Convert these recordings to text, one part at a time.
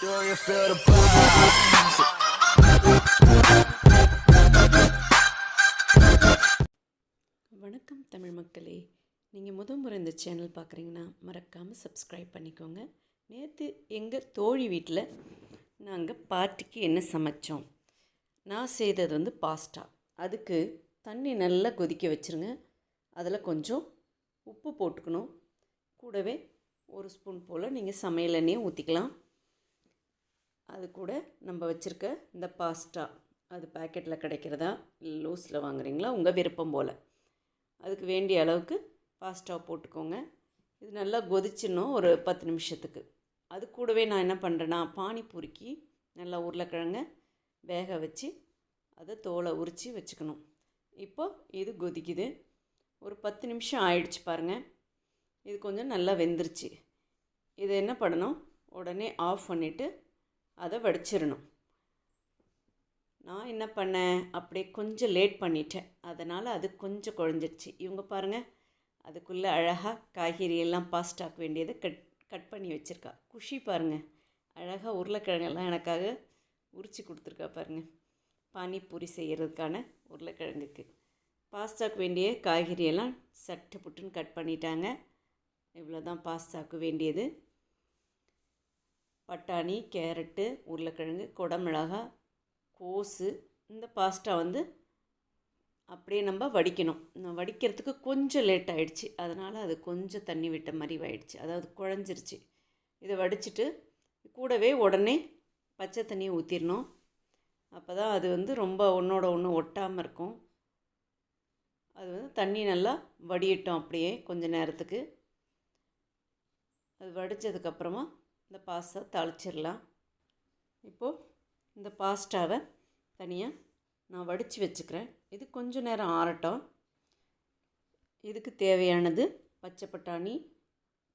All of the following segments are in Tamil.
Do you feel the வணக்கம் தமிழ் மக்களே. நீங்கள் முத முறை இந்த சேனல் பார்க்குறீங்கன்னா மறக்காமல் சப்ஸ்கிரைப் பண்ணிக்கோங்க. நேற்று எங்கள் தோழி வீட்டில் நாங்கள் பார்ட்டிக்கு என்ன சமைச்சோம்? நான் செய்தது வந்து பாஸ்டா. அதுக்கு தண்ணி நல்லா கொதிக்க வச்சுருங்க. அதில் கொஞ்சம் உப்பு போட்டுக்கணும். கூடவே ஒரு ஸ்பூன் போல் நீங்கள் சமையல் எண்ணெயை ஊற்றிக்கலாம் அது கூட நம்ம வச்சுருக்க இந்த பாஸ்டா அது பேக்கெட்டில் கிடைக்கிறதா இல்லை லூஸில் வாங்குறீங்களா? உங்கள் விருப்பம் போல். அதுக்கு வேண்டிய அளவுக்கு பாஸ்டா போட்டுக்கோங்க. இது நல்லா கொதிச்சிடணும் ஒரு பத்து நிமிஷத்துக்கு. அது கூடவே நான் என்ன பண்ணுறேன்னா பானிபூரிக்கு நல்லா உருளைக்கிழங்க வேக வச்சு அதை தோலை உரித்து வச்சுக்கணும். இப்போ இது கொதிக்குது. ஒரு பத்து நிமிஷம் ஆயிடுச்சு பாருங்கள் இது கொஞ்சம் நல்லா வெந்துருச்சு. இதை என்ன பண்ணணும்? உடனே ஆஃப் பண்ணிவிட்டு அதை வடிச்சிடணும் நான் என்ன பண்ணேன்? அப்படியே கொஞ்சம் லேட் பண்ணிட்டேன். அதனால் அது கொஞ்சம் குழஞ்சிருச்சு. இவங்க பாருங்கள் அதுக்குள்ளே அழகாக காய்கறி எல்லாம் பாஸ்டாக்க வேண்டியதை கட் கட் பண்ணி வச்சுருக்கா. குஷி பாருங்கள் அழகாக உருளைக்கிழங்கெல்லாம் எனக்காக உரித்து கொடுத்துருக்கா பாருங்கள் பானிபூரி செய்கிறதுக்கான உருளைக்கிழங்குக்கு. பாஸ்தாக்கு வேண்டிய காய்கறியெல்லாம் சட்டு புட்டுன்னு கட் பண்ணிட்டாங்க. இவ்வளோ தான் பாஸ்தாக்கு வேண்டியது. பட்டாணி கேரட்டு உருளைக்கிழங்கு குடமிளகா கோஸு இந்த பாஸ்டா வந்து அப்படியே நம்ம வடிக்கணும். நான் வடிக்கிறதுக்கு கொஞ்சம் லேட் ஆகிடுச்சு அதனால் அது கொஞ்சம் தண்ணி விட்ட மாதிரி ஆயிடுச்சு. அதாவது குழஞ்சிருச்சு. இதை வடிச்சிட்டு கூடவே உடனே பச்சை தண்ணியை ஊற்றிடணும் அப்போ தான் அது வந்து ரொம்ப ஒன்றோட ஒன்று ஒட்டாமல் இருக்கும். அது வந்து தண்ணி நல்லா வடியட்டும் அப்படியே கொஞ்ச நேரத்துக்கு. அது வடித்ததுக்கப்புறமா இந்த பாஸ்தா தாளிச்சிடலாம். இப்போது இந்த பாஸ்டாவை தனியாக நான் வடித்து வச்சுக்கிறேன். இது கொஞ்சம் நேரம் ஆறட்டும். இதுக்கு தேவையானது பச்சை பட்டாணி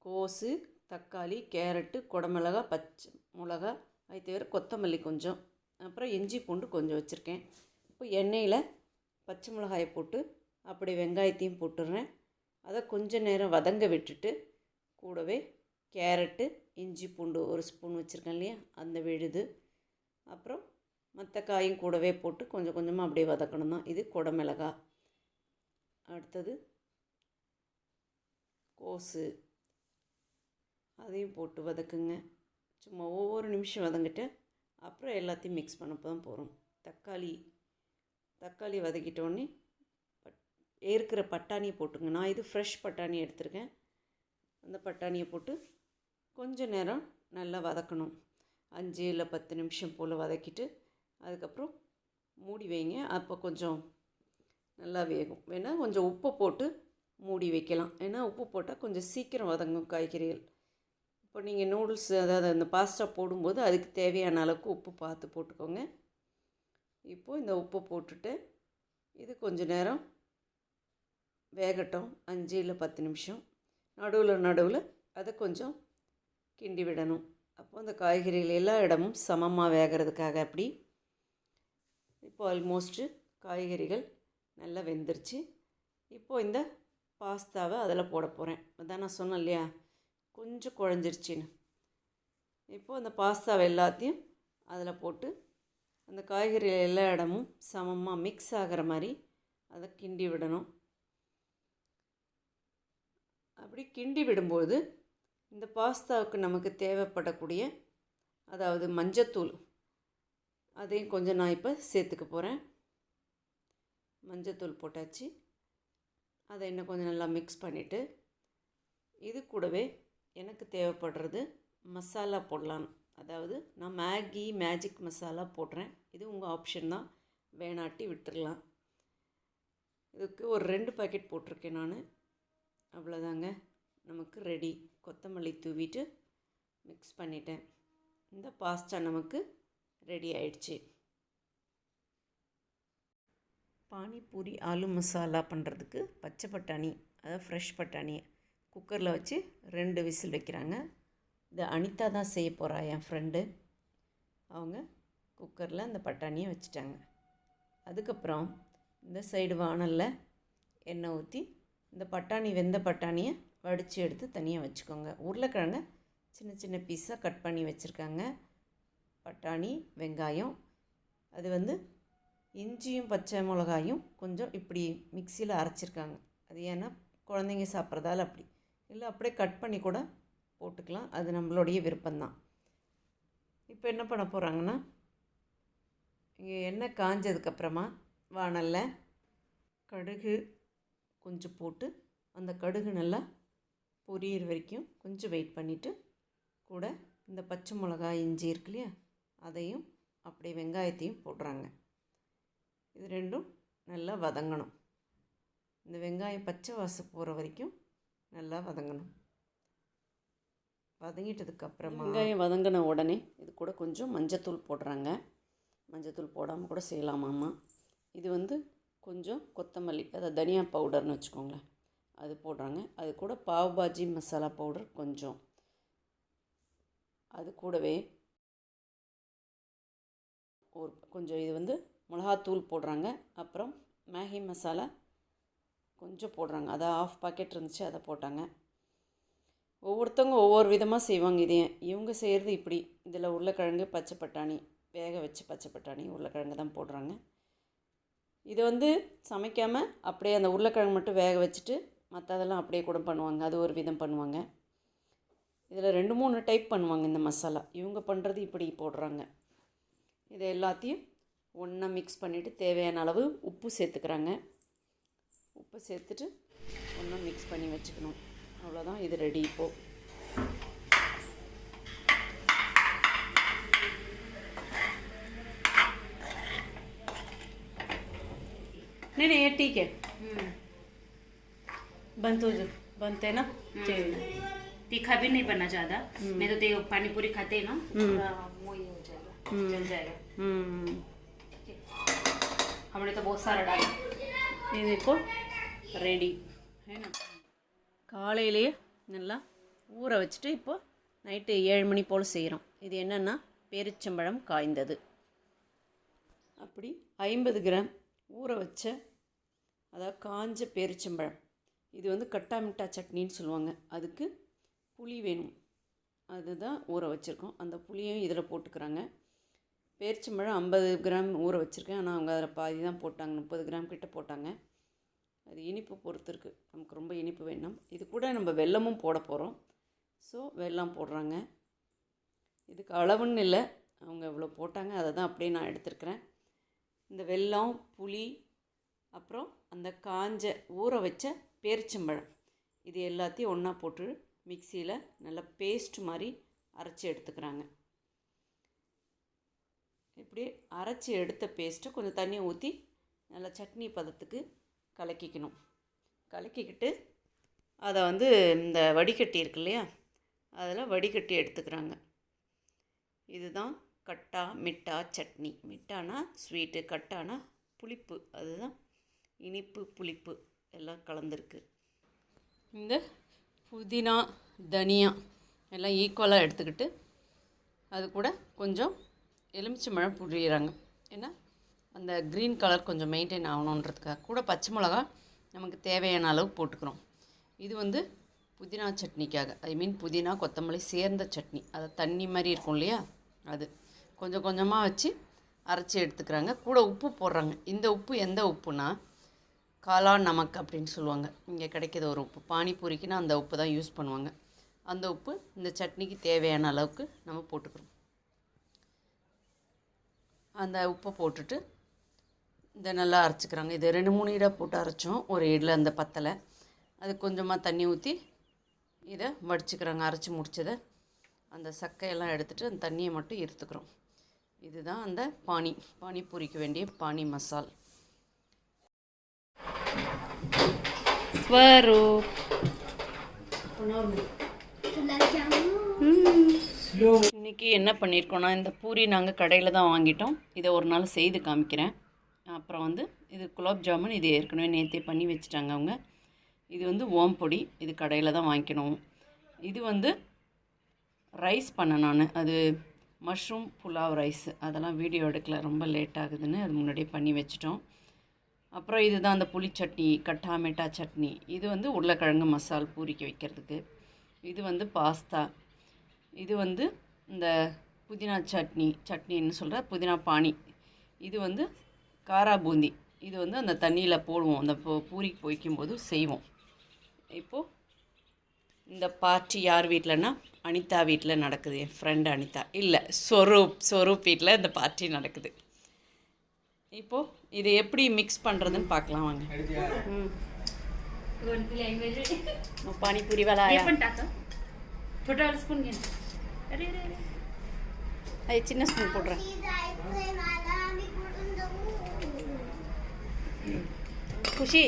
கோஸு தக்காளி கேரட்டு குடமிளகா பச்சை மிளகா அது தவிர கொத்தமல்லி கொஞ்சம். அப்புறம் இஞ்சி பூண்டு கொஞ்சம் வச்சுருக்கேன். இப்போ எண்ணெயில் பச்சை மிளகாயை போட்டு அப்படி வெங்காயத்தையும் போட்டுடுறேன். அதை கொஞ்சம் நேரம் வதங்க விட்டுட்டு கூடவே கேரட்டு இஞ்சி பூண்டு ஒரு ஸ்பூன் வச்சுருக்கேன் இல்லையா? அந்த விழுது. அப்புறம் மற்ற காயும் கூடவே போட்டு கொஞ்சம் கொஞ்சமாக அப்படியே வதக்கணும் தான் இது குடமிளகா. அடுத்தது கோஸு. அதையும் போட்டு வதக்குங்க. சும்மா ஒவ்வொரு நிமிஷம் வதங்கிட்டு அப்புறம் எல்லாத்தையும் மிக்ஸ் பண்ண தான் போகிறோம் தக்காளி தக்காளி வதக்கிட்டோடனே பட் இருக்கிற பட்டாணியை போட்டுங்க. நான் இது ஃப்ரெஷ் பட்டாணி எடுத்திருக்கேன். அந்த பட்டாணியை போட்டு கொஞ்ச நேரம் நல்லா வதக்கணும். அஞ்சு இல்லை பத்து நிமிஷம் போல் வதக்கிட்டு அதுக்கப்புறம் மூடி வைங்க. அப்போ கொஞ்சம் நல்லா வேகும். வேணால் கொஞ்சம் உப்பு போட்டு மூடி வைக்கலாம். ஏன்னா உப்பு போட்டால் கொஞ்சம் சீக்கிரம் வதங்கும் காய்கறிகள். இப்போ நீங்கள் நூடுல்ஸ் அதாவது அந்த பாஸ்டா போடும்போது அதுக்கு தேவையான அளவுக்கு உப்பு பார்த்து போட்டுக்கோங்க. இப்போது இந்த உப்பு போட்டுட்டு இது கொஞ்ச நேரம் வேகட்டும். அஞ்சு இல்லை பத்து நிமிஷம். நடுவில் நடுவில் அதை கொஞ்சம் கிண்டி விடணும் அப்போ அந்த காய்கறிகள் எல்லா இடமும் சமமாக வேகிறதுக்காக அப்படி இப்போ ஆல்மோஸ்ட்டு காய்கறிகள் நல்லா வெந்துருச்சு. இப்போது இந்த பாஸ்தாவை அதில் போட போகிறேன் அதான் நான் சொன்னேன் இல்லையா? கொஞ்சம் குழஞ்சிருச்சின்னு. இப்போது அந்த பாஸ்தாவை எல்லாத்தையும் அதில் போட்டு அந்த காய்கறி எல்லா இடமும் சமமாக மிக்ஸ் ஆகிற மாதிரி அதை கிண்டி விடணும். அப்படி கிண்டி விடும்போது இந்த பாஸ்தாவுக்கு நமக்கு தேவைப்படக்கூடிய அதாவது மஞ்சத்தூள் அதையும் கொஞ்சம் நான் இப்போ சேர்த்துக்க போகிறேன் மஞ்சத்தூள் போட்டாச்சு. அதை இன்னும் கொஞ்சம் நல்லா மிக்ஸ் பண்ணிவிட்டு இது கூடவே எனக்கு தேவைப்படுறது மசாலா போடலாம். அதாவது நான் மேகி மேஜிக் மசாலா போடுறேன். இது உங்கள் ஆப்ஷன் தான். வேணாட்டி விட்டுடலாம் இதுக்கு ஒரு ரெண்டு பாக்கெட் போட்டிருக்கேன் நான். அவ்வளோதாங்க நமக்கு ரெடி கொத்தமல்லி தூவிட்டு மிக்ஸ் பண்ணிட்டேன். இந்த பாஸ்தா நமக்கு ரெடி ஆயிடுச்சு. பானிபூரி ஆலு மசாலா பண்ணுறதுக்கு பச்சை பட்டாணி அதாவது ஃப்ரெஷ் பட்டாணி குக்கரில் வச்சு ரெண்டு விசில் வைக்கிறாங்க. இது அனிதா தான் செய்ய போகிறா என் ஃப்ரெண்டு அவங்க குக்கரில் அந்த பட்டாணியை வச்சுட்டாங்க. அதுக்கப்புறம் இந்த சைடு வானலில் எண்ணெய் ஊற்றி இந்த பட்டாணி வெந்த பட்டாணியை வடித்து எடுத்து தனியாக வச்சுக்கோங்க. உருளைக்கிழங்க சின்ன சின்ன பீஸாக கட் பண்ணி வச்சுருக்காங்க. பட்டாணி வெங்காயம் அது வந்து இஞ்சியும் பச்சை மிளகாயும் கொஞ்சம் இப்படி மிக்சியில் அரைச்சிருக்காங்க. அது ஏன்னா குழந்தைங்க சாப்பிட்றதால அப்படி. இல்லை அப்படியே கட் பண்ணி கூட போட்டுக்கலாம். அது நம்மளுடைய விருப்பம்தான். இப்போ என்ன பண்ண போகிறாங்கன்னா இங்கே எண்ணெய் காஞ்சதுக்கப்புறமா வானலில் கடுகு கொஞ்சம் போட்டு அந்த கடுகு நல்லா பொரியிற வரைக்கும் கொஞ்சம் வெயிட் பண்ணிவிட்டு கூட இந்த பச்சை மிளகாய் இஞ்சி இருக்கு இல்லையா அதையும் அப்படியே வெங்காயத்தையும் போடுறாங்க. இது ரெண்டும் நல்லா வதங்கணும். இந்த வெங்காயம் பச்சை வாசம் போகிற வரைக்கும் நல்லா வதங்கணும். வதங்கிட்டதுக்கப்புறமா வெங்காயம் வதங்கின உடனே இது கூட கொஞ்சம் மஞ்சத்தூள் போடுறாங்க. மஞ்சத்தூள் போடாமல் கூட செய்யலாமாம்மா இது வந்து கொஞ்சம் கொத்தமல்லி அதாவது தனியா பவுடர்னு வச்சுக்கோங்களேன். அது போடுறாங்க. அது கூட பாவ் பாஜி மசாலா பவுடர் கொஞ்சம். அது கூடவே ஒரு கொஞ்சம் இது வந்து மிளகாத்தூள் போடுறாங்க. அப்புறம் மேகி மசாலா கொஞ்சம் போடுறாங்க. அதை ஆஃப் பாக்கெட் இருந்துச்சு அதை போட்டாங்க. ஒவ்வொருத்தவங்க ஒவ்வொரு விதமாக செய்வாங்க இதே இவங்க செய்கிறது இப்படி. இதில் உருளைக்கிழங்கு பச்சை பட்டாணி வேக வச்சு பச்சை பட்டாணி உருளைக்கிழங்கு தான் போடுறாங்க. இதை வந்து சமைக்காமல் அப்படியே அந்த உருளைக்கிழங்கு மட்டும் வேக வச்சுட்டு மற்றதெல்லாம் அப்படியே கூட பண்ணுவாங்க அது ஒரு விதம் பண்ணுவாங்க இதில் ரெண்டு மூணு டைப் பண்ணுவாங்க இந்த மசாலா இவங்க பண்ணுறது இப்படி போடுறாங்க இதை எல்லாத்தையும் ஒன்றா மிக்ஸ் பண்ணிவிட்டு தேவையான அளவு உப்பு சேர்த்துக்கிறாங்க உப்பு சேர்த்துட்டு ஒன்றா மிக்ஸ் பண்ணி வச்சுக்கணும் அவ்வளோதான் இது ரெடி இப்போது नहीं नहीं ये ठीक है बंद हो जा बनते हैं ना चाहिए तीखा भी नहीं बनना ज्यादा नहीं तो ते पानी पूरी खाते हैं ना पूरा वो ही हो जाएगा जल जाएगा हम्म हमने तो बहुत सारा डाला இது இப்போ ரெடி காலையிலேயே நல்லா ஊற வச்சுட்டு இப்போ நைட்டு ஏழு மணி போல் செய்கிறோம் இது என்னென்னா பேரிச்சம்பழம் காய்ந்தது அப்படி ஐம்பது கிராம் ஊற வச்ச அதாவது காஞ்ச பேரிச்சம்பழம் இது வந்து கட்டா மிட்டா சட்னின்னு சொல்லுவாங்க. அதுக்கு புளி வேணும். அதுதான் ஊற வச்சுருக்கோம். அந்த புளியும் இதில் போட்டுக்கிறாங்க. பேரிச்சம்பழம் ஐம்பது கிராம் ஊற வச்சுருக்கேன். ஆனால் அவங்க அதில் பாதி தான் போட்டாங்க. முப்பது கிராம் கிட்ட போட்டாங்க. அது இனிப்பு பொறுத்து இருக்குது நமக்கு ரொம்ப இனிப்பு வேணும். இது கூட நம்ம வெல்லமும் போட போகிறோம் ஸோ வெல்லம் போடுறாங்க. இதுக்கு அளவுன்னு இல்லை. அவங்க இவ்வளோ போட்டாங்க. அதை தான் அப்படியே நான் எடுத்துருக்கிறேன். இந்த வெல்லம் புளி அப்புறம் அந்த காஞ்ச ஊற வச்ச பேரிச்சம்பழம் இது எல்லாத்தையும் ஒன்றா போட்டு மிக்சியில் நல்லா பேஸ்ட் மாதிரி அரைச்சி எடுத்துக்கிறாங்க. இப்படி அரைச்சி எடுத்த பேஸ்ட்டை கொஞ்சம் தண்ணி ஊற்றி நல்லா சட்னி பதத்துக்கு கலக்கிக்கணும். கலக்கிக்கிட்டு அதை வந்து இந்த வடிகட்டி இருக்கு இல்லையா அதில் வடிகட்டி எடுத்துக்கிறாங்க. இதுதான் கட்டா மிட்டா சட்னி. மிட்டானா ஸ்வீட்டு கட்டானா புளிப்பு. அதுதான் இனிப்பு புளிப்பு. எல்லாம் கலந்துருக்கு. இந்த புதினா தனியா எல்லாம் ஈக்குவலாக எடுத்துக்கிட்டு அது கூட கொஞ்சம் எலுமிச்சம்பழம் புழியிறாங்க. ஏன்னா அந்த க்ரீன் கலர் கொஞ்சம் மெயின்டைன் ஆகணுன்றதுக்காக கூட பச்சை மிளகா நமக்கு தேவையான அளவு போட்டுக்கிறோம். இது வந்து புதினா சட்னிக்காக ஐ மீன் புதினா கொத்தமல்லி சேர்ந்த சட்னி. அது தண்ணி மாதிரி இருக்கும் இல்லையா? அது கொஞ்சம் கொஞ்சமாக வச்சு அரைச்சி எடுத்துக்கிறாங்க. கூட உப்பு போடுறாங்க. இந்த உப்பு எந்த உப்புனா காலா நமக் அப்படின்னு சொல்லுவாங்க. இங்கே கிடைக்கிற ஒரு உப்பு. பானிபூரிக்குன்னா அந்த உப்பு தான் யூஸ் பண்ணுவாங்க. அந்த உப்பு இந்த சட்னிக்கு தேவையான அளவுக்கு நம்ம போட்டுக்கிறோம். அந்த உப்பை போட்டுட்டு இதை நல்லா அரைச்சிக்கிறாங்க. இது ரெண்டு மூணு இடம் போட்டு அரைச்சோம். ஒரு இடில் அந்த பத்தலை. அது கொஞ்சமாக தண்ணி ஊற்றி இதை வடிச்சுக்கிறாங்க. அரைச்சி முடித்ததை அந்த சக்கையெல்லாம் எடுத்துகிட்டு அந்த தண்ணியை மட்டும் இருத்துக்கிறோம் இதுதான் அந்த பானி பானிபூரிக்கு வேண்டிய பானி மசால். ஸ்வரூப் இன்றைக்கி என்ன பண்ணியிருக்கோன்னா இந்த பூரி நாங்கள் கடையில் தான் வாங்கிட்டோம். இதை ஒரு நாள் செய்து காமிக்கிறேன். அப்புறம் வந்து இது குலாப் ஜாமுன் இது ஏற்கனவே நேற்றே பண்ணி வச்சுட்டாங்க அவங்க. இது வந்து ஓம் பொடி இது கடையில் தான் வாங்கிக்கணும். இது வந்து ரைஸ் பண்ணேன் நான். அது மஷ்ரூம் புலாவ் ரைஸ். அதெல்லாம் வீடியோ எடுக்கல ரொம்ப லேட் ஆகுதுன்னு அது முன்னாடியே பண்ணி வச்சிட்டோம். அப்புறம் இதுதான் அந்த புளி சட்னி கட்டா மிட்டா சட்னி. இது வந்து உருளைக்கிழங்கு மசால் பூரிக்கு வைக்கிறதுக்கு. இது வந்து பாஸ்தா. இது வந்து இந்த புதினா சட்னி சட்னின்னு சொல்கிற புதினா பானி இது வந்து காரா பூந்தி. இது வந்து அந்த தண்ணியில் போடுவோம். அந்த பூரிக்கு பொய்க்கும் போது செய்வோம். இப்போது இந்த பார்ட்டி யார் வீட்டிலனா அனிதா வீட்டில் நடக்குது. என் ஃப்ரெண்டு அனிதா. இல்லை ஸ்வரூப் ஸ்வரூப் வீட்டில் இந்த பார்ட்டி நடக்குது. இப்போது இது எப்படி மிக்ஸ் பண்ணுறதுன்னு பார்க்கலாம் வாங்க ம் कोणती लँग्वेज आहे मग पाणीपुरी वाला हे आया पण टाका छोटा वाला स्पून घे ना. अरे अरे अरे அது சின்ன ஸ்பூன் போடுறேன் खुशी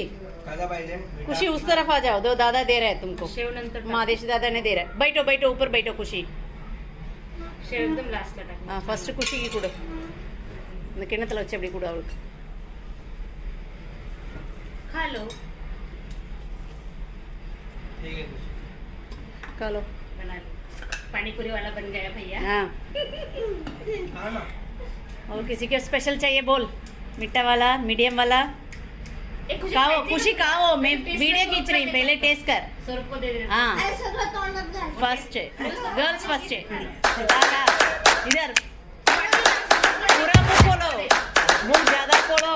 कांदा पाहिजे खुशी उस तरफ आ जाओ दो दादा दे रहे हैं तुमको शेव नंतर टाक. मादेश दादा ने दे रहा है बैठो बैठो ऊपर बैठो खुशी शेव एकदम लास्टला टाक ஆ ஃபஸ்ட்டு குஷிக்கு கொடு இந்த கிண்ணத்தில் வச்சு அப்படி கொடு அவளுக்கு खा लो। ठीक है बना लो। वाला बन गया भैया। हाँ। और किसी को स्पेशल चाहिए बोल। मिट्टा वाला मीडियम वाला। खाओ खुशी खाओ। मैं वीडियो खींच रही पहले टेस्ट कर। को दे हाँ। फ़र्स्ट गर्ल्स फ़र्स्ट इधर। पूरा मुँह खोलो। मुँह ज़्यादा खोलो।